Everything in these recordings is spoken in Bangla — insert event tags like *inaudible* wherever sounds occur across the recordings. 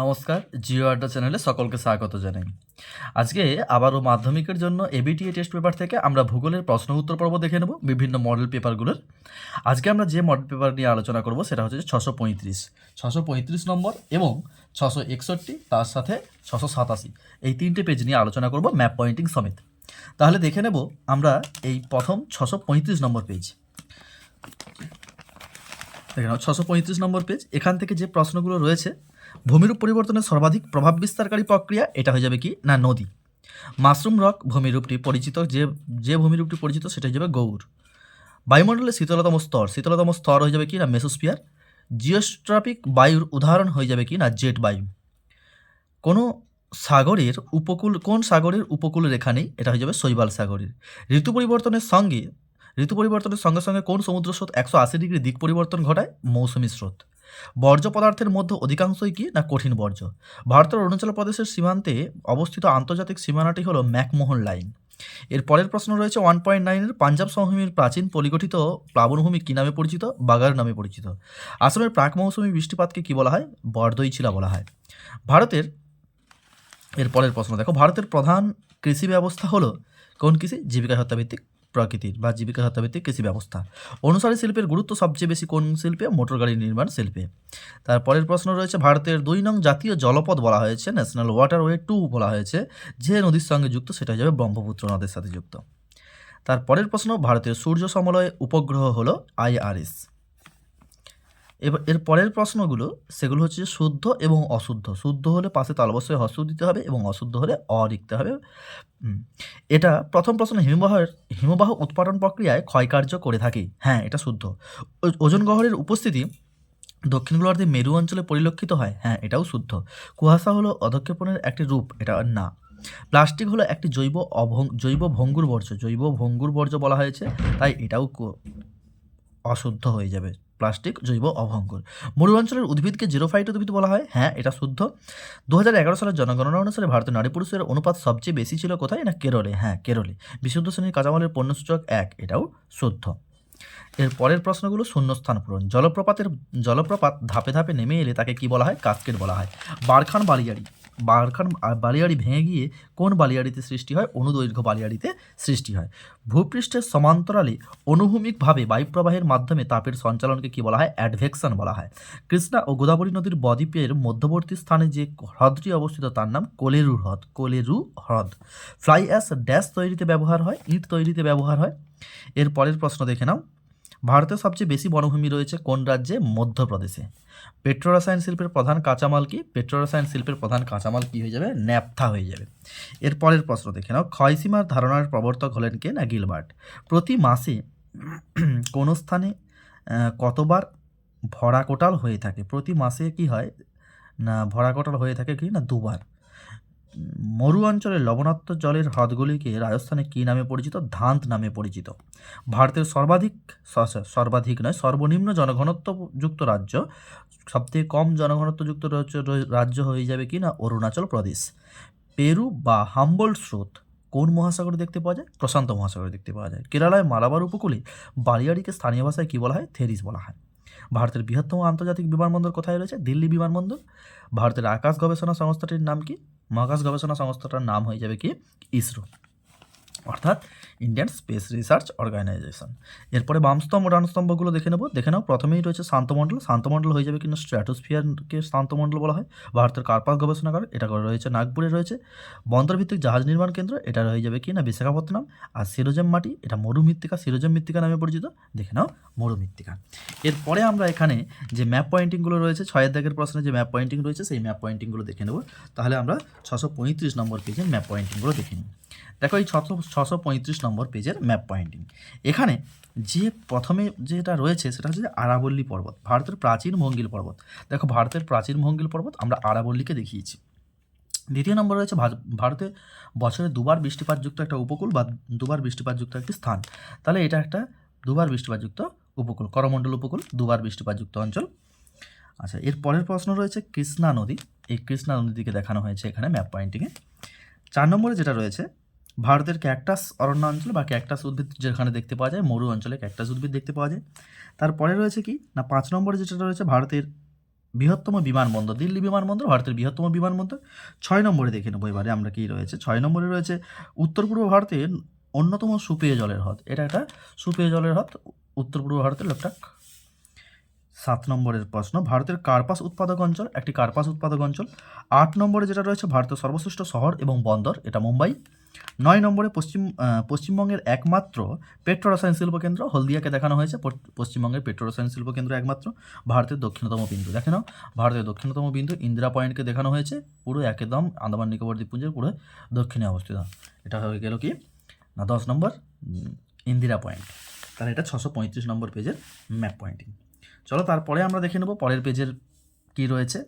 নমস্কার, জিও আড্ডা চ্যানেলে সকলকে স্বাগত জানাই। আজকে আবারও মাধ্যমিকের জন্য এবিটিএ টেস্ট পেপার থেকে আমরা ভূগোলের প্রশ্ন উত্তর পর্ব দেখে নেব, বিভিন্ন মডেল পেপারগুলোর। আজকে আমরা যে মডেল পেপার নিয়ে আলোচনা করব সেটা হচ্ছে ছশো পঁয়ত্রিশ। ছশো পঁয়ত্রিশ নম্বর এবং ছশো একষট্টি, তার সাথে ছশো সাতাশি। এই তিনটে পেজ নিয়ে আলোচনা করব ম্যাপ পয়েন্টিং সমেত। তাহলে দেখে নেব আমরা এই প্রথম ছশো পঁয়ত্রিশ নম্বর পেজ দেখে নাও, ছশো পঁয়ত্রিশ নম্বর পেজ এখান থেকে যে প্রশ্নগুলো রয়েছে ভূমিরূপ পরিবর্তনের সর্বাধিক প্রভাব বিস্তারকারী প্রক্রিয়া এটা হয়ে যাবে কি? না, নদী। মাশরুম রক ভূমিরূপটি পরিচিত, যে যে ভূমিরূপটি পরিচিত সেটা হয়ে যাবে গৌর। বায়ুমণ্ডলের শীতলতম স্তর। শীতলতম স্তর হয়ে যাবে কি? না, মেসোস্ফিয়ার। জিওস্ট্রাপিক বায়ুর উদাহরণ হয়ে যাবে কি? না, জেট বায়ু। কোনো সাগরের উপকূল, কোন সাগরের উপকূল রেখা নেই? এটা হয়ে যাবে শৈবাল সাগরের। ঋতু পরিবর্তনের সঙ্গে, ঋতু পরিবর্তনের সঙ্গে সঙ্গে কোন সমুদ্র স্রোত একশো আশি ডিগ্রি দিক পরিবর্তন ঘটায়? মৌসুমী স্রোত। বর্জ্য পদার্থের মধ্যে অধিকাংশই কি না কঠিন বর্জ্য? ভারতের অরুণাচল প্রদেশের সীমান্তে অবস্থিত আন্তর্জাতিক সীমানাটি হলো ম্যাকমোহন লাইন। এর পরের প্রশ্ন রয়েছে ওয়ান পয়েন্ট নাইনের পাঞ্জাব সমভূমির প্রাচীন পরিগঠিত প্লাবনভূমি কী নামে পরিচিত? বাগার নামে পরিচিত। আসামের প্রাক মৌসুমী বৃষ্টিপাতকে কী বলা হয়? বরদই ছিলা বলা হয়। ভারতের এর পরের প্রশ্ন দেখো, ভারতের প্রধান কৃষি ব্যবস্থা হলো কোন কৃষি? জীবিকা হত্যাভিত্তিক প্রকৃতির বা জীবিকা হত্যাভিত্তিক কৃষি ব্যবস্থা। অনুসারী শিল্পের গুরুত্ব সবচেয়ে বেশি কোন শিল্পে? মোটর গাড়ি নির্মাণ শিল্পে। তারপরের প্রশ্ন রয়েছে, ভারতের দুই নং জাতীয় জলপথ বলা হয়েছে ন্যাশনাল ওয়াটারওয়ে টু বলা হয়েছে, যে নদীর সঙ্গে যুক্ত সেটা হয়ে যাবে ব্রহ্মপুত্র নদের সাথে যুক্ত। তারপরের প্রশ্ন, ভারতের সূর্য সমলয় উপগ্রহ হলো আইআরএস। এবার এর পরের প্রশ্নগুলো, সেগুলো হচ্ছে শুদ্ধ এবং অশুদ্ধ। শুদ্ধ হলে পাশে তাল অবশ্যই হস্য দিতে হবে এবং অশুদ্ধ হলে অ লিখতে হবে। এটা প্রথম প্রশ্ন, হিমবাহের, হিমবাহ উৎপাদন প্রক্রিয়ায় ক্ষয়কার্য করে থাকে। হ্যাঁ এটা শুদ্ধ। ওজন গহরের উপস্থিতি দক্ষিণ গোলার্ধে মেরু অঞ্চলে পরিলক্ষিত হয়। হ্যাঁ এটাও শুদ্ধ। কুয়াশা হলো অধক্ষেপণের একটি রূপ, এটা না। প্লাস্টিক হলো একটি জৈব অভং, জৈব ভঙ্গুর বর্জ্য। জৈব ভঙ্গুর বর্জ্য বলা হয়েছে, তাই এটাও অশুদ্ধ হয়ে যাবে। প্লাস্টিক, জৈব অভঙ্গুর। মরু অঞ্চলের উদ্ভিদকে জিরোফাইট উদ্ভিদ বলা হয়। হ্যাঁ এটা শুদ্ধ। দু হাজার এগারো সালের জনগণনা অনুসারে ভারতের নারী পুরুষের অনুপাত সবচেয়ে বেশি ছিল কোথায়? না, কেরলে। হ্যাঁ কেরলে। বিশুদ্ধ শ্রেণির কাঁচামালের পণ্যসূচক এক, এটাও শুদ্ধ। এর পরের প্রশ্নগুলো শূন্যস্থান পূরণ। জলপ্রপাতের জলপ্রপাত ধাপে ধাপে নেমে এলে তাকে কি বলা হয়? কাস্কেট বলা হয়। বারখান বালিয়াড়ি বারখান বালিয়াড়ি ভেঙে গিয়ে কোন বালিয়াড়িতে সৃষ্টি হয়? অনুদৈর্ঘ্য বালিয়াড়িতে সৃষ্টি হয়। ভূপৃষ্ঠের সমান্তরালে অনুভূমিকভাবে বায়ুপ্রবাহের মাধ্যমে তাপের সঞ্চালনকে কি বলা হয়? অ্যাডভেকশন বলা হয়। কৃষ্ণা ও গোদাবরী নদীর বদ্বীপের মধ্যবর্তী স্থানে যে হ্রদটি অবস্থিত, তার নাম কোলেরু হ্রদ কোলেরু হ্রদ। ফ্লাই অ্যাশ ড্যাশ তৈরিতে ব্যবহার হয়, ইট তৈরিতে ব্যবহার হয়। এর পরের প্রশ্ন দেখে নাও। ভারতের সবচেয়ে বেশি বনভূমি রয়েছে কোন রাজ্যে? মধ্যপ্রদেশে। পেট্রোরসায়ন শিল্পের প্রধান কাঁচামাল কি? পেট্রোরসায়ন শিল্পের প্রধান কাঁচামাল কি হয়ে যাবে? ন্যাপথা হয়ে যাবে। এর পরের প্রশ্ন দেখে নাও। ক্ষয়সীমার ধারণার প্রবর্তক হলেন কে? না, গিলবার্ট। প্রতি মাসে *clears throat* কোন স্থানে কতবার ভরা কোটাল হয়ে থাকে? প্রতি মাসে কি হয়? না, ভরা কোটাল হয়ে থাকে কি? না, দুবার। মরু অঞ্চলের লবণাক্ত জলের হ্রদগুলিকে রাজস্থানে কী নামে পরিচিত? ধান্ত নামে পরিচিত। ভারতের সর্বাধিক সর্বাধিক নয়, সর্বনিম্ন জনঘনত্বযুক্ত রাজ্য। সবথেকে কম জনঘনত্বযুক্ত রাজ্য- হয়ে যাবে কি না অরুণাচল প্রদেশ। পেরু বা হাম্বল স্রোত কোন মহাসাগরে দেখতে পাওয়া যায়? প্রশান্ত মহাসাগরে দেখতে পাওয়া যায়। কেরালায় মালাবার উপকূলে বালিয়াড়িকে স্থানীয় ভাষায় কী বলা হয়? থেরিস বলা হয়। ভারতের বৃহত্তম আন্তর্জাতিক বিমানবন্দর কোথায় রয়েছে? দিল্লি বিমানবন্দর। ভারতের আকাশ গবেষণা সংস্থাটির নাম কি? মহাকাশ গবেষণা সংস্থাটার নাম হয়ে যাবে কি ইসরো। অর্থাৎ ইন্ডিয়ান স্পেস রিসার্চ অর্গানাইজেশন এরপরে বামস্তম্ভ ডানস্তম্ভগুলো দেখে নেব। দেখে নাও, প্রথমেই রয়েছে শান্তমণ্ডল। শান্তমণ্ডল হয়ে যাবে কিনা স্ট্র্যাটোস্ফিয়ারকে শান্তমণ্ডল বলা হয়। ভারতের কার্পাস গবেষণাগার এটা রয়েছে, নাগপুরে রয়েছে। বন্দরভিত্তিক জাহাজ নির্মাণ কেন্দ্র, এটা হয়ে যাবে কি না বিশাখাপত্তনম। আর সিরোজম মাটি, এটা মরুমৃত্তিকা, সিরোজম মৃত্তিকা নামে পরিচিত। দেখে নাও, মরুমৃত্তিকা। এরপরে আমরা এখানে যে ম্যাপ পয়েন্টিংগুলো রয়েছে, ছয়ের দাগের প্রশ্নে যে ম্যাপ পয়েন্টিং রয়েছে, সেই ম্যাপ পয়েন্টিংগুলো দেখে নেব। তাহলে আমরা ছশো পঁয়ত্রিশ নম্বর পেজের ম্যাপ পয়েন্টিংগুলো দেখে নিই। দেখো এই ছশো ছশো পঁয়ত্রিশ নম্বর পেজের ম্যাপ পয়েন্টিং এখানে যে প্রথমে যেটা রয়েছে সেটা হচ্ছে আরাবল্লী পর্বত, ভারতের প্রাচীন মঙ্গিল পর্বত। দেখো ভারতের প্রাচীন মঙ্গিল পর্বত আমরা আরাবল্লীকে দেখিয়েছি। দ্বিতীয় নম্বর রয়েছে ভারতে বছরে দুবার বৃষ্টিপাতযুক্ত একটা উপকূল বা দুবার বৃষ্টিপাতযুক্ত একটি স্থান। তাহলে এটা একটা দুবার বৃষ্টিপাতযুক্ত উপকূল, করমণ্ডল উপকূল, দুবার বৃষ্টিপাতযুক্ত অঞ্চল। আচ্ছা এর পরের প্রশ্ন রয়েছে কৃষ্ণা নদী। এই কৃষ্ণা নদীকে দেখানো হয়েছে এখানে ম্যাপ পয়েন্টিংয়ে চার নম্বরে যেটা রয়েছে ভারতের ক্যাকটাস অরণ্যাঞ্চল বা ক্যাকটাস উদ্ভিদ যেখানে দেখতে পাওয়া যায়, মরু অঞ্চলে ক্যাকটাস উদ্ভিদ দেখতে পাওয়া যায়। তারপরে রয়েছে কি? না, পাঁচ নম্বরে যেটা রয়েছে ভারতের বৃহত্তম বিমানবন্দর, দিল্লি বিমানবন্দর, ভারতের বৃহত্তম বিমানবন্দর। ছয় নম্বরে দেখে নেব এবারে আমরা কি রয়েছে। ছয় নম্বরে রয়েছে উত্তর পূর্ব ভারতের অন্যতম সুপেয় জলের হ্রদ। এটা একটা সুপেয় জলের হ্রদ, উত্তর পূর্ব ভারতের লোকটা। সাত নম্বরের প্রশ্ন, ভারতের কার্পাস উৎপাদক অঞ্চল, একটি কার্পাস উৎপাদক অঞ্চল। আট নম্বরে যেটা রয়েছে, ভারতের সর্বশ্রেষ্ঠ শহর এবং বন্দর, এটা মুম্বাই। নয় নম্বরে পশ্চিম পশ্চিমবঙ্গের একমাত্র পেট্রো রসায়ন শিল্পকেন্দ্র, হলদিয়াকে দেখানো হয়েছে পশ্চিমবঙ্গের পেট্রো রসায়ন শিল্পকেন্দ্র একমাত্র, ভারতের দক্ষিণতম বিন্দু। দেখে নাও, ভারতের দক্ষিণতম বিন্দু, ইন্দিরা পয়েন্টকে দেখানো হয়েছে, পুরো একদম আন্দামান নিকোবর দ্বীপপুঞ্জের পুরো দক্ষিণে অবস্থিত। এটা হয়ে গেল কি? না, দশ নম্বর ইন্দিরা পয়েন্ট। তাহলে এটা ছশো পঁয়ত্রিশ নম্বর পেজের ম্যাপ পয়েন্টিং চলো, তারপরে আমরা দেখে নেব, পরের পেজের কি রয়েছে।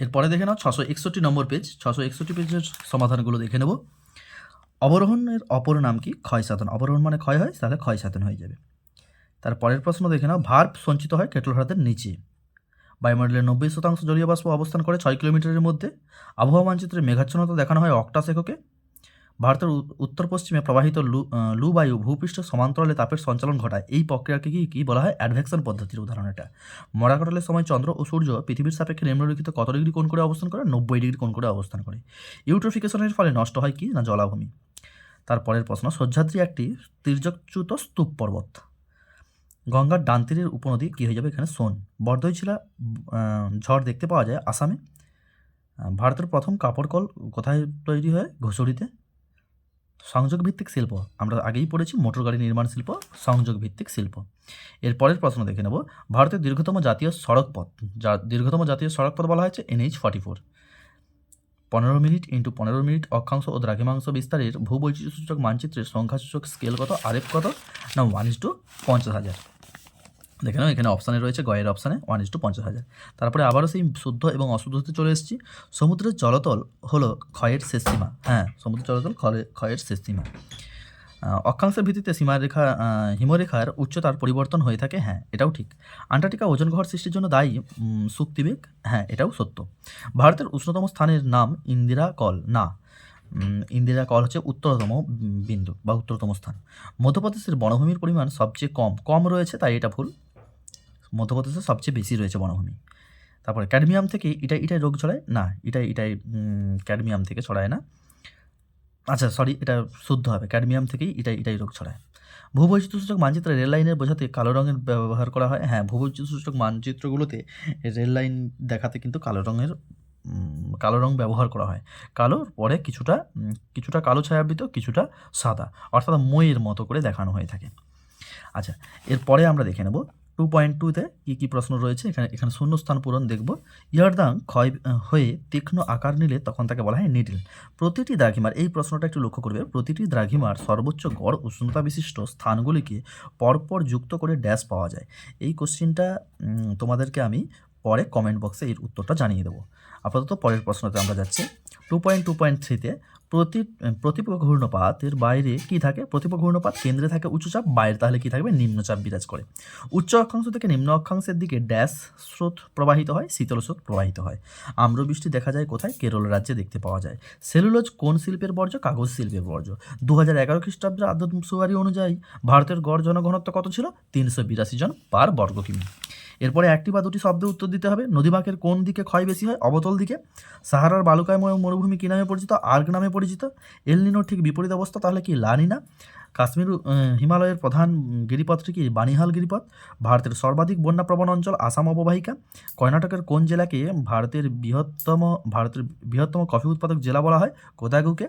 এরপরে দেখে নাও, ছশো একষট্টি নম্বর পেজ ছশো একষট্টি পেজের সমাধানগুলো দেখে নেব। অবরোহণের অপর নাম কি? ক্ষয় সাধন। অবরোহণ মানে ক্ষয় হয়, তাহলে ক্ষয় সাধন হয়ে যাবে। তার পরের প্রশ্ন দেখে নাও, ভার্ব সঞ্চিত হয় কেটল হ্রদের নিচে। বায়ুমণ্ডলের নব্বই শতাংশ জলীয় বাষ্প অবস্থান করে ছয় কিলোমিটারের মধ্যে। আবহাওয়া মানচিত্রে মেঘাচ্ছন্নতা দেখানো হয় অক্টাস এককে। ভারতের উত্তর পশ্চিমে প্রবাহিত লু লু বায়ু ভূপৃষ্ঠ সমান্তরালে তাপের সঞ্চালন ঘটায়। এই প্রক্রিয়াকে কি, কী বলা হয়? অ্যাডভেকশন পদ্ধতির উদাহরণ এটা। মরাকাটলের সময় চন্দ্র ও সূর্য পৃথিবীর সাপেক্ষে নিম্নলিখিত কত ডিগ্রি কোণ করে অবস্থান করে? নব্বই ডিগ্রি কোণ করে অবস্থান করে। ইউট্রোফিকেশনের ফলে নষ্ট হয় কি? না, জলাভূমি। তারপরের প্রশ্ন, সহ্যাদ্রি একটি তির্যকচ্যুত স্তূপ পর্বত। গঙ্গার ডান তীরের উপনদী কী হয়ে যাবে? এখানে সোন। বর্দইছিলা ঝড় দেখতে পাওয়া যায় আসামে। ভারতের প্রথম কাপড় কল কোথায় তৈরি হয়? ঘুষড়িতে সংযোগ ভিত্তিক শিল্প। আমরা আগেই পড়েছি মোটর গাড়ি নির্মাণ শিল্প সংযোগ ভিত্তিক শিল্প। এর পরের প্রশ্ন দেখে নেব। ভারতের দীর্ঘতম জাতীয় সড়ক পথ যা দীর্ঘতম জাতীয় সড়ক পথ বলা হয়েছে এনএইচ ফর্টি ফোর। পনেরো মিনিট ইন্টু পনেরো মিনিট অক্ষাংশ ও দ্রাঘিমাংশ বিস্তারের ভূবৈচিত্র্যসূচক মানচিত্রের সংখ্যাসূচক স্কেল কত? আরেফ কত? না ওয়ান ইস টু পঞ্চাশ হাজার। দেখে নাও এখানে অপশানে রয়েছে গয়ের অপশানে ওয়ান ইস টু পঞ্চাশ হাজার। তারপরে আবারও সেই শুদ্ধ এবং অশুদ্ধতে চলে এসেছি। সমুদ্রের জলতল হলো ক্ষয়ের শেষ সীমা। হ্যাঁ সমুদ্রের জলতল ক্ষয়ে- ক্ষয়ের শেষ সীমা। অক্ষাংশের ভিত্তিতে সীমারেখা হিমরেখার উচ্চতার পরিবর্তন হয়ে থাকে হ্যাঁ এটাও ঠিক। আন্টার্কটিকা ওজন ঘর সৃষ্টির জন্য দায়ী উম, শক্তিবেগ হ্যাঁ এটাও সত্য। ভারতের উষ্ণতম স্থানের নাম ইন্দিরা কল না। ইন্দিরা কল হচ্ছে উত্তরতম বিন্দু বা উত্তরতম স্থান। মধ্যপ্রদেশের বনভূমির পরিমাণ সবচেয়ে কম। কম রয়েছে তাই এটা ভুল। মধ্যপ্রদেশে সবচেয়ে বেশি রয়েছে বনভূমি। তারপরে ক্যাডমিয়াম থেকে এটাই এটাই রোগ ছড়ায়? না, এটাই এটাই ক্যাডমিয়াম থেকে ছড়ায় না। আচ্ছা সরি এটা শুদ্ধ হবে। ক্যাডমিয়াম থেকেই এটাই এটাই রোগ ছড়ায়। ভূবৈচিত্র্যসূচক মানচিত্রে রেল লাইনের বোঝাতে কালো রঙের ব্যবহার করা হয়? হ্যাঁ ভূবৈচিত্র্যসূচক মানচিত্রগুলোতে রেল লাইন দেখাতে কিন্তু কালো রঙের কালো রং ব্যবহার করা হয়। কালোর পরে কিছুটা কিছুটা কালো ছায়াবৃত, কিছুটা সাদা, অর্থাৎ মইয়ের মতো করে দেখানো হয়ে থাকে। আচ্ছা এরপরে আমরা দেখে নেব টু পয়েন্ট টুতে কী কী প্রশ্ন রয়েছে, এখানে এখানে শূন্যস্থান পূরণ দেখব। ইয়ার ইয়ারদাং ক্ষয় হয়ে তীক্ষ্ণ আকার নিলে তখন তাকে বলা হয় নিডিল প্রতিটি দ্রাঘিমার, এই প্রশ্নটা একটু লক্ষ্য করবে, প্রতিটি দ্রাঘিমার সর্বোচ্চ গড় উষ্ণতা বিশিষ্ট স্থানগুলিকে পরপর যুক্ত করে ড্যাশ পাওয়া যায়। এই কোশ্চিনটা তোমাদেরকে আমি পরে কমেন্ট বক্সে এর উত্তরটা জানিয়ে দেবো। আপাতত পরের প্রশ্নতে আমরা যাচ্ছি। টু পয়েন্ট টু পয়েন্ট থ্রিতে প্রতি প্রতিপ ঘূর্ণপাতের বাইরে কি থাকে? প্রতিপ ঘূর্ণপাত কেন্দ্রে থাকে উচ্চচাপ বাইরে তাহলে কি থাকবে? নিম্নচাপ বিরাজ করে। উচ্চ অক্ষাংশ থেকে নিম্ন অক্ষাংশের দিকে ড্যাশ স্রোত প্রবাহিত হয়, শীতল স্রোত প্রবাহিত হয়। আম্রবৃষ্টি দেখা যায় কোথায়? কেরল রাজ্যে দেখতে পাওয়া যায়। সেলুলোজ কোন শিল্পের বর্জ্য? কাগজ শিল্পের বর্জ্য। দু হাজার এগারো খ্রিস্টাব্দের আদমশুমারি অনুযায়ী ভারতের গড় জনঘনত্ব কত ছিল? তিনশো বিরাশি জন পার বর্গ কিমি। এরপরে একটি বা দুটি শব্দে উত্তর দিতে হবে। নদীবাঁকের কোন দিকে ক্ষয় বেশি হয়? অবতল দিকে। সাহারার বালুকাময় মরুভূমি কী নামে পরিচিত? আর্গ নামে পরিচিত। এলনিনোর ঠিক বিপরীত অবস্থা তাহলে কি লানিনা? কাশ্মীর হিমালয়ের প্রধান গিরিপথটি কি বানিহাল গিরিপথ? ভারতের সর্বাধিক বন্যাপ্রবণ অঞ্চল আসাম অববাহিকা। কর্ণাটকের কোন জেলাকে ভারতের বৃহত্তম ভারতের বৃহত্তম কফি উৎপাদক জেলা বলা হয়? কোদাগুকে।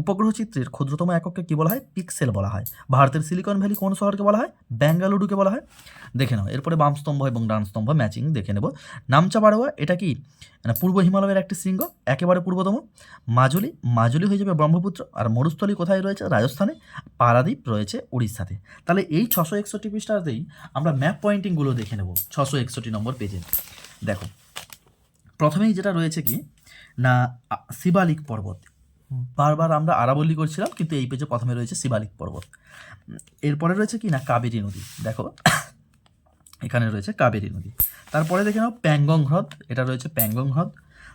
উপগ্রহ চিত্রের ক্ষুদ্রতম একককে কী বলা হয়? পিক্সেল বলা হয়। ভারতের সিলিকন ভ্যালি কোন শহরকে বলা হয়? বেঙ্গালুরুকে বলা হয়। দেখে নাও, এরপরে বাম স্তম্ভ এবং ডান স্তম্ভ ম্যাচিং দেখে নেব। নামচা বারোয়া এটা কি? পূর্ব হিমালয়ের একটি শৃঙ্গ, একেবারে পূর্বতম। মাজুলি মাজুলি হয়ে যাবে ব্রহ্মপুত্র। আর মরুস্থলী কোথায় রয়েছে? রাজস্থানে। পারাদ্বীপ রয়েছে উড়িষ্যাতে তাহলে এই ছশো একষট্টি পৃষ্ঠাতেই আমরা ম্যাপ পয়েন্টিংগুলো দেখে নেব, ছশো একষট্টি নম্বর পেজে দেখো, প্রথমেই যেটা রয়েছে কি? না শিবালিক পর্বত। বারবার আমরা আরাবল্লী করছিলাম, কিন্তু এই পেজে প্রথমে রয়েছে শিবালিক পর্বত। এরপরে রয়েছে কি না? কাবেরী নদী। দেখো, এখানে রয়েছে কাবেরী নদী। তারপরে দেখে নাও, প্যাংগং হ্রদ। এটা রয়েছে প্যাংগং হ্রদ।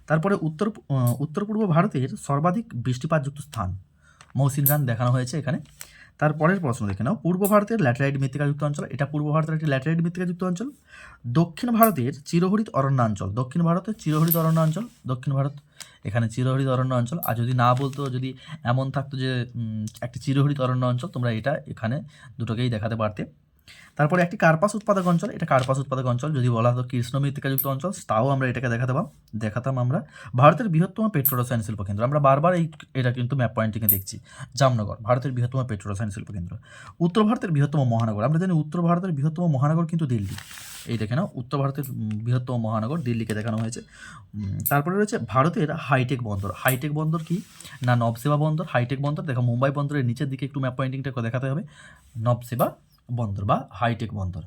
তারপরে উত্তর উত্তর পূর্ব ভারতের সর্বাধিক বৃষ্টিপাতযুক্ত স্থান। মৌসিনরাম দেখানো হয়েছে এখানে। তারপরের প্রশ্ন দেখে নাও, পূর্ব ভারতের ল্যাটেরাইট মৃত্তিকাযুক্ত অঞ্চল। এটা পূর্ব ভারতের একটি ল্যাটেরাইট মৃত্তিকাযুক্ত অঞ্চল। দক্ষিণ ভারতের চিরহরিত অরণ্যাঞ্চল। দক্ষিণ ভারতের চিরহরিত অরণ্যাঞ্চল। দক্ষিণ ভারত এখানে চিরহরিত অরণ্য অঞ্চল। আর যদি না বলতো, যদি এমন থাকতো যে একটি চিরহরিত অরণ্য অঞ্চল, তোমরা এটা এখানে দুটোকেই দেখাতে পারতে। তারপরে একটি কার্পাস উৎপাদক অঞ্চল, এটা কার্পাস উৎপাদক অঞ্চল, যদি বলা হতো কৃষ্ণ মৃত্তিকাযুক্ত অঞ্চল, তাও আমরা এটাকে দেখাতে পাম, দেখাতাম আমরা। ভারতের বৃহত্তম পেট্রো রসায়ন শিল্প কেন্দ্র, আমরা বারবার এই এটা কিন্তু ম্যাপ পয়েন্টিংয়ে দেখছি। জামনগর, ভারতের বৃহত্তম পেট্রো রসায়ন শিল্প কেন্দ্র। উত্তর ভারতের বৃহত্তম মহানগর, আমরা জানি উত্তর ভারতের বৃহত্তম মহানগর কিন্তু দিল্লি। এই দেখে নাও, উত্তর ভারতের বৃহত্তম মহানগর দিল্লিকে দেখানো হয়েছে। তারপরে রয়েছে ভারতের হাইটেক বন্দর। হাইটেক বন্দর কি? না নবসেবা বন্দর হাইটেক বন্দর, দেখো মুম্বাই বন্দরের নিচের দিকে একটু ম্যাপ পয়েন্টিংটা দেখাতে হবে। নবসেবা বন্দর বা হাইটেক বন্দর।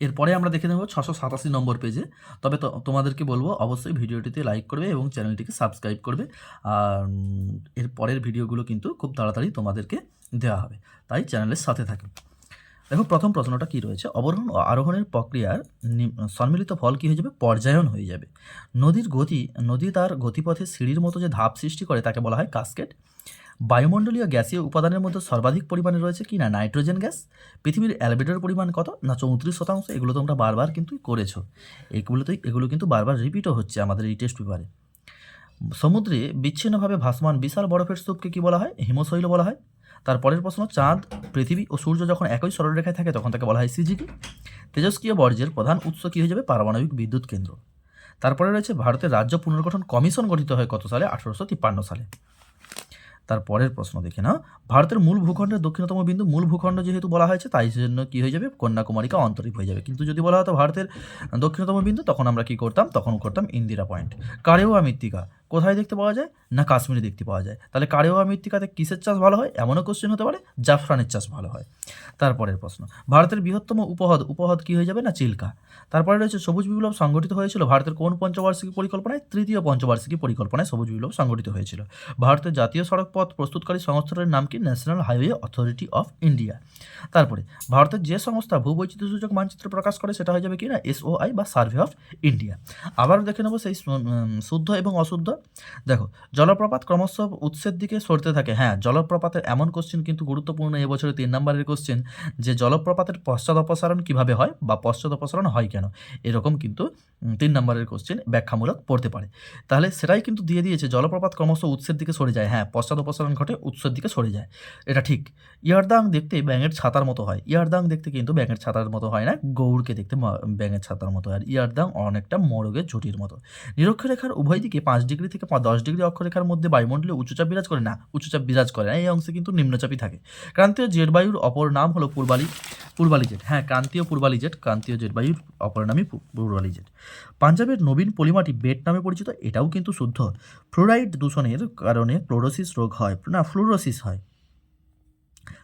এরপরে আমরা দেখে নেব ছশো সাতাশি নম্বর পেজে তবে তোমাদেরকে বলব, অবশ্যই ভিডিওটিতে লাইক করবে এবং চ্যানেলটিকে সাবস্ক্রাইব করবে। আর এর পরের ভিডিওগুলো কিন্তু খুব তাড়াতাড়ি তোমাদেরকে দেওয়া হবে। তাই চ্যানেলের সাথে থাকবে দেখো, প্রথম প্রশ্নটা কি রয়েছে? অবরোহণ ও আরোহণের প্রক্রিয়ার সম্মিলিত ফল কী হয়ে যাবে? পর্যায়ন হয়ে যাবে। নদীর গতি, নদী তার গতিপথে সিঁড়ির মতো যে ধাপ সৃষ্টি করে তাকে বলা হয় কাস্কেট বায়ুমণ্ডলীয় গ্যাসীয় উপাদানের মধ্যে সর্বাধিক পরিমাণে রয়েছে কি না? Nitrogen gas? পৃথিবীর অ্যালবেডের পরিমাণ কত? না, চৌত্রিশ শতাংশ? এগুলো তোমরা বারবার কিন্তু করেছ। এগুলোতেই, এগুলো কিন্তু বারবার রিপিটও হচ্ছে আমাদের এই টেস্ট পেপারে সমুদ্রে বিচ্ছিন্নভাবে ভাসমান বিশাল বরফের স্তূপকে কি বলা হয়? হিমশৈল বলা হয়। তারপরের প্রশ্ন, চাঁদ, পৃথিবী ও সূর্য যখন একই সরলরেখায় থাকে, তখন তাকে বলা হয় সিজিটি তেজস্ক্রিয় বর্জ্যের প্রধান উৎস কী হয়ে যাবে? পারমাণবিক বিদ্যুৎ কেন্দ্র। তারপরে রয়েছে ভারতের রাজ্য পুনর্গঠন কমিশন গঠিত হয় কত সালে? আঠারোশো তিপ্পান্ন সালে। তারপরের প্রশ্ন দেখে না ভারতের মূল ভূখণ্ডের দক্ষিণতম বিন্দু মূল ভূখণ্ড যেহেতু বলা হয়েছে, তাই জন্য কী হয়ে যাবে? কন্যাকুমারিকা অন্তরীপ হয়ে যাবে। কিন্তু যদি বলা হতো ভারতের দক্ষিণতম বিন্দু, তখন আমরা কি করতাম? তখন করতাম ইন্দিরা পয়েন্ট। কারেও মৃত্তিকা। কোথায় দেখতে পাওয়া যায়? না কাশ্মীরে দেখতে পাওয়া যায়। তাহলে কারেওয়া মৃত্তিকাতে কিসের চাষ ভালো হয়? এমনও কোশ্চেন হতে পারে, জাফরানের চাষ ভালো হয়। তারপরের প্রশ্ন, ভারতের বৃহত্তম উপহ্রদ উপহ্রদ কি হয়ে যাবে না চিল্কা? তারপরে রয়েছে সবুজ বিপ্লব সংগঠিত হয়েছিল, ভারতের কোন পঞ্চবার্ষিকী পরিকল্পনায়? তৃতীয় পঞ্চবার্ষিকী পরিকল্পনায় সবুজ বিপ্লব সংগঠিত হয়েছিল। ভারতের জাতীয় সড়ক পথ প্রস্তুতকারী সংস্থাটির নাম কি? National highway authority of India তারপরে, ভারতের যে সংস্থা ভূবৈচিত্র্য সূচক মানচিত্র প্রকাশ করে সেটা হয়ে যাবে কি না এসওআই বা সার্ভে অফ ইন্ডিয়া আবার দেখে নেব সেই শুদ্ধ এবং অশুদ্ধ। দেখো, জলপ্রপাত ক্রমশ উৎসের দিকে সরতে থাকে। হ্যাঁ জলপ্রপাতের এমন কোশ্চেন কিন্তু গুরুত্বপূর্ণ এবছরের তিন নম্বরের কোশ্চেন যে, জলপ্রপাতের পশ্চাৎ অপসারণ কীভাবে হয় বা পশ্চাৎ অপসারণ হয় কেন? এরকম কিন্তু তিন নম্বরের কোশ্চেন ব্যাখ্যামূলক পড়তে পারে। তাহলে সেটাই কিন্তু দিয়ে দিয়েছে, জলপ্রপাত ক্রমশ উৎসের দিকে সরে যায়। হ্যাঁ পশ্চাৎ অপসারণ ঘটে উৎসের দিকে সরে যায়। এটা ঠিক। ইয়ারদাং দেখতে ব্যাঙের ছাতার মতো হয়। ইয়ারদাং দেখতে কিন্তু ব্যাঙের ছাতার মতো হয় না গৌড়কে দেখতে ব্যাঙের ছাতার মতো আর ইয়ারদাং অনেকটা মরগের ঝুঁটির মতো। নিরক্ষরেখার উভয় দিকে পাঁচ ডিগ্রি থেকে দশ ডিগ্রি অক্ষরেখার মধ্যে বায়ুমণ্ডলে উচ্চচাপ বিরাজ করে না উচ্চচাপ বিরাজ করে না, এই অংশে কিন্তু নিম্নচাপই থাকে। ক্রান্তীয় জেট বায়ুর অপর নাম হলো পূর্বালি পূর্বালি জেট। হ্যাঁ ক্রান্তীয় পূর্বালি জেট, ক্রান্তীয় জেট বায়ুর অপর নামই পূর্বালি জেট। পাঞ্জাবের নবীন পলিমাটি বেট নামে পরিচিত, এটাও কিন্তু শুদ্ধ। ফ্লোরাইড দূষণের কারণে ক্লোরোসিস রোগ হয়, না, ফ্লোরোসিস হয়।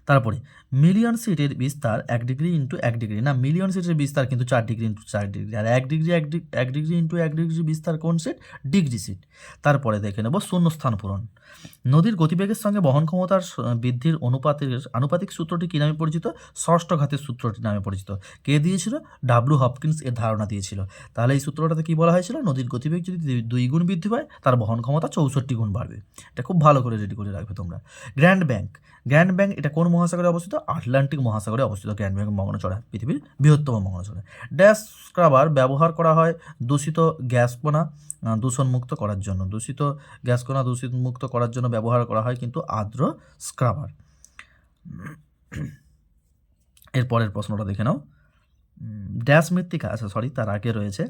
তারপরে মিলিয়ন সিটের বিস্তার এক ডিগ্রি ইন্টু এক ডিগ্রি না মিলিয়ন সিটের বিস্তার কিন্তু চার ডিগ্রি ইন্টু চার ডিগ্রি আর এক ডিগ্রি এক ডিগ্রি ইন্টু এক ডিগ্রি বিস্তার কোন সিট ডিগ্রি সিট তারপরে দেখে নেব শূন্যস্থান পূরণ। নদীর গতিবেগের সঙ্গে বহন ক্ষমতার বৃদ্ধির অনুপাতের আনুপাতিক সূত্রটি কী নামে পরিচিত? ষষ্ঠ ঘাতের সূত্রটি নামে পরিচিত। কে দিয়েছিল? ডাব্লু হপকিন্স এর ধারণা দিয়েছিল। তাহলে এই সূত্রটাতে কী বলা হয়েছিল? নদীর গতিবেগ যদি দুই- দুই গুণ বৃদ্ধি পায়, তার বহন ক্ষমতা চৌষট্টি গুণ বাড়বে। এটা খুব ভালো করে রেডি করে রাখবে তোমরা। গ্র্যান্ড ব্যাংক গ্র্যান্ড ব্যাংক এটা কোন মহাসাগরে অবস্থিত, আটলান্টিক মহাসাগরে অবস্থিত গ্র্যান্ড ব্যাংক মগ্নচড়া পৃথিবীর বৃহত্তম মগ্নচড়া ড্যাশ স্ক্রাবার ব্যবহার করা হয় দূষিত গ্যাস কণা দূষণমুক্ত করার জন্য। দূষিত গ্যাস কণা দূষিত করার জন্য ব্যবহার করা হয় কিন্তু আর্দ্র স্ক্রাবার। এরপরের প্রশ্নটা দেখে নাও। ড্যাশ মৃত্তিকা আচ্ছা সরি তার আগে রয়েছে।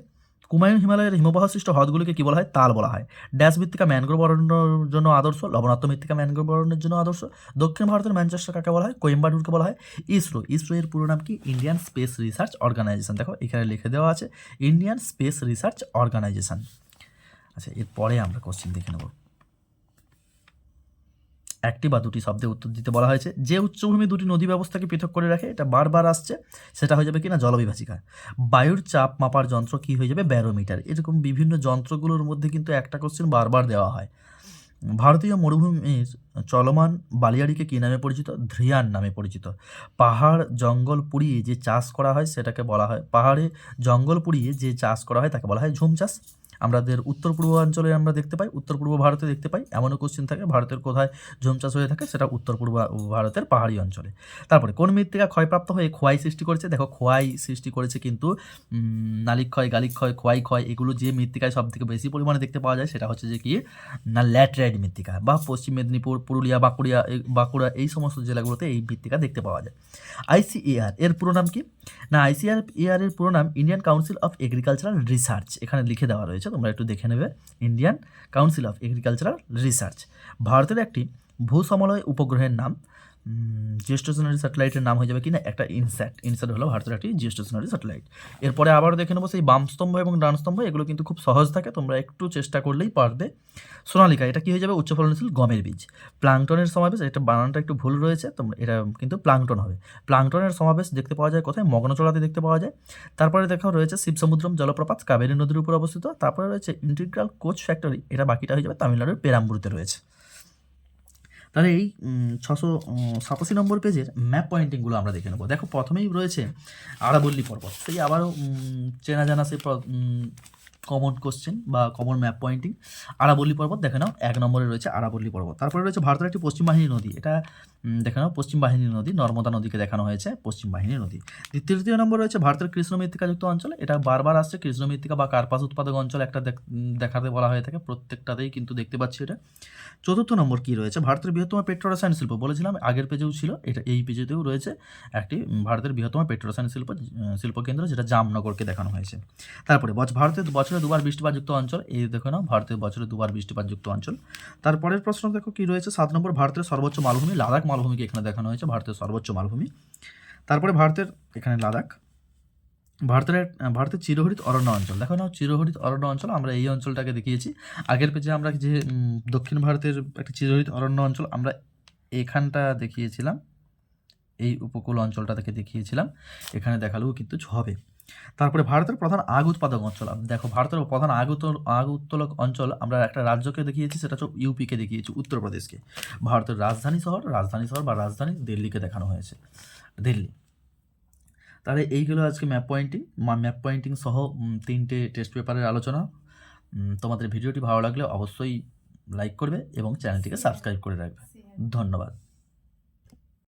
কুমায়ুন হিমালয়ের হিমবাহ সৃষ্ট হ্রদগুলিকে কী বলা হয়? তাল বলা হয়। ড্যাশ মৃত্তিকা ম্যানগ্রোভ অরণ্যের জন্য আদর্শ লবণাত্ম মৃত্তিকা ম্যানগ্রোভ অরণ্যের জন্য আদর্শ। দক্ষিণ ভারতের ম্যানচেস্টার কাকে বলা হয়? কোয়েম্বাডুরকে বলা হয়। ইসরো। ইসরো এর পুরো নাম কি? Indian space research organisation. দেখো, এখানে লিখে দেওয়া আছে, ইন্ডিয়ান স্পেস রিসার্চ অর্গানাইজেশন। আচ্ছা এরপরে আমরা কোশ্চেন দেখে নেব। একটি বা দুটি শব্দে উত্তর দিতে বলা হয়েছে। যে উচ্চভূমি দুটি নদী ব্যবস্থাকে পৃথক করে রাখে, এটা বারবার আসছে, সেটা হয়ে যাবে কিনা জলবিভাজিকা। বায়ুর চাপ মাপার যন্ত্র কি হয়ে যাবে? ব্যারোমিটার। এরকম বিভিন্ন যন্ত্রগুলোর মধ্যে কিন্তু একটা কোশ্চেন বারবার দেওয়া হয়। ভারতীয় মরুভূমির চলমান বালিয়াড়িকে কী নামে পরিচিত? ধ্রিয়ান নামে পরিচিত। পাহাড়, জঙ্গল পুড়িয়ে যে চাষ করা হয়, সেটাকে বলা হয়, পাহাড়ে জঙ্গল পুড়িয়ে যে চাষ করা হয়, তাকে বলা হয় ঝুম চাষ আমাদের উত্তর পূর্বাঞ্চলে আমরা দেখতে পাই উত্তর পূর্ব ভারতে দেখতে পাই এমনও কোশ্চেন থাকে ভারতের কোথায় ঝুম চাষ হয়ে থাকে সেটা উত্তর পূর্ব ভারতের পাহাড়ি অঞ্চলে। তারপরে কোন মৃত্তিকা ক্ষয়প্রাপ্ত হয়ে খোয়াই সৃষ্টি করেছে? দেখো খোয়াই সৃষ্টি করেছে কিন্তু উম, নালিক ক্ষয় গালিক ক্ষয় খোয়াই ক্ষয় এগুলো যে মৃত্তিকায় সব থেকে বেশি পরিমাণে দেখতে পাওয়া যায় সেটা হচ্ছে যে কি না ল্যাটেরাইট মৃত্তিকা বা পশ্চিম মেদিনীপুর পুরুলিয়া বাঁকুড়িয়া বাঁকুড়া এই সমস্ত জেলাগুলোতে এই মৃত্তিকা দেখতে পাওয়া যায়। আইসিএআর এর পুরো নাম কি? না আইসিআর এআর এর পুরো নাম Indian council of agricultural research এখানে লিখে দেওয়া রয়েছে। তোমরা একটু দেখে নেবে। Indian council of agricultural research ভারতের একটি ভূ ভূসমলয় উপগ্রহের নাম জিওস্টেশনারি স্যাটেলাইটের নাম হয়ে যাবে কি না একটা ইনস্যাট ইনস্যাট হলো ভারতের একটি জিওস্টেশনারি স্যাটেলাইট এরপরে আবারও দেখে নেব সেই বাম স্তম্ভ এবং ডান স্তম্ভ, এগুলো কিন্তু খুব সহজ থাকে, তোমরা একটু চেষ্টা করলেই পারবে। সোনালিকা, এটা কি হয়ে যাবে? উচ্চ ফলনশীল গমের বীজ। প্লাংটনের সমাবেশ, এটা বানানটা একটু ভুল রয়েছে তোমরা এটা কিন্তু প্লাংটন হবে। প্লাংটনের সমাবেশ দেখতে পাওয়া যায় কোথায়? মগ্নচড়াতে দেখতে পাওয়া যায়। তারপরে দেখা রয়েছে শিবসমুদ্রম জলপ্রপাত, কাবেরী নদীর উপর অবস্থিত। তারপরে রয়েছে ইন্টিগ্রাল কোচ ফ্যাক্টরি, এটা বাকিটা হয়ে যাবে তামিলনাড়ুর পেরাম্বুরুতে রয়েছে। তাহলে এই ছশো সাতাশি নম্বর পেজের ম্যাপ পয়েন্টিংগুলো আমরা দেখে নেব। দেখো প্রথমেই রয়েছে আরাবল্লী পর্বত। সেই আবারও চেনা জানা সেই কমন কোশ্চেন বা কমন ম্যাপ পয়েন্টিং আরাবল্লী পর্বত, দেখে নাও, এক নম্বরে রয়েছে আরাবল্লী পর্বত। তারপরে রয়েছে ভারতের একটি পশ্চিমবাহিনী নদী। এটা উম, দেখে নাও পশ্চিম বাহিনী নদী নর্মদা নদীকে দেখানো হয়েছে পশ্চিম বাহিনী নদী। দ্বিতীয় তৃতীয় নম্বর রয়েছে ভারতের কৃষ্ণ মৃত্তিকাযুক্ত অঞ্চল। এটা বারবার আসছে। কৃষ্ণ মৃত্তিকা বা কার্পাস উৎপাদক অঞ্চল একটা দেখ- দেখাতে বলা হয়ে থাকে। প্রত্যেকটাতেই কিন্তু দেখতে পাচ্ছি এটা। চতুর্থ নম্বর কি রয়েছে? ভারতের বৃহত্তম পেট্রো রসায়ন শিল্প। বলেছিলাম আগের পেজেও ছিল। এটা এই পেজেতেও রয়েছে একটি ভারতের বৃহত্তম পেট্রো রসায়ন শিল্প শিল্পকেন্দ্র যেটা জামনগরকে দেখানো হয়েছে। তারপরে ভারতের বছরে দুবার বৃষ্টিপাতযুক্ত অঞ্চল। এই দেখো না ভারতের বছরে দুবার বৃষ্টিপাতযুক্ত অঞ্চল। তারপরের প্রশ্ন দেখো কি রয়েছে? সাত নম্বর ভারতের সর্বোচ্চ মালভূমি লাদাখ মালভূমিকে এখানে দেখানো হয়েছে, ভারতের সর্বোচ্চ মালভূমি। তারপরে ভারতের এখানে লাদাখ। ভারতের ভারতের চিরহরিত অরণ্য অঞ্চল। দেখো না, চিরহরিত অরণ্য অঞ্চল, আমরা এই অঞ্চলটাকে দেখিয়েছি। আগের পেজে আমরা যে দক্ষিণ ভারতের একটা চিরহরিত অরণ্য অঞ্চল, আমরা এখানটা দেখিয়েছিলাম। এই উপকূল অঞ্চলটা থেকে দেখিয়েছিলাম। এখানে দেখালেও কিন্তু হবে। তারপরে ভারতের প্রধান আগ উৎপাদক অঞ্চল দেখো ভারতের প্রধান আগ আগ উত্তোলক অঞ্চল আমরা একটা রাজ্যকে দেখিয়েছি সেটা হচ্ছে ইউপিকে দেখিয়েছি উত্তরপ্রদেশকে। ভারতের রাজধানী শহর রাজধানী শহর বা রাজধানী দিল্লিকে দেখানো হয়েছে দিল্লি। তাহলে এইগুলো আজকে ম্যাপ পয়েন্টিং ম্যাপ পয়েন্টিং সহ তিনটে টেস্ট পেপারের আলোচনা। তোমাদের ভিডিওটি ভালো লাগলে অবশ্যই লাইক করবে এবং চ্যানেলটিকে সাবস্ক্রাইব করে রাখবে। ধন্যবাদ।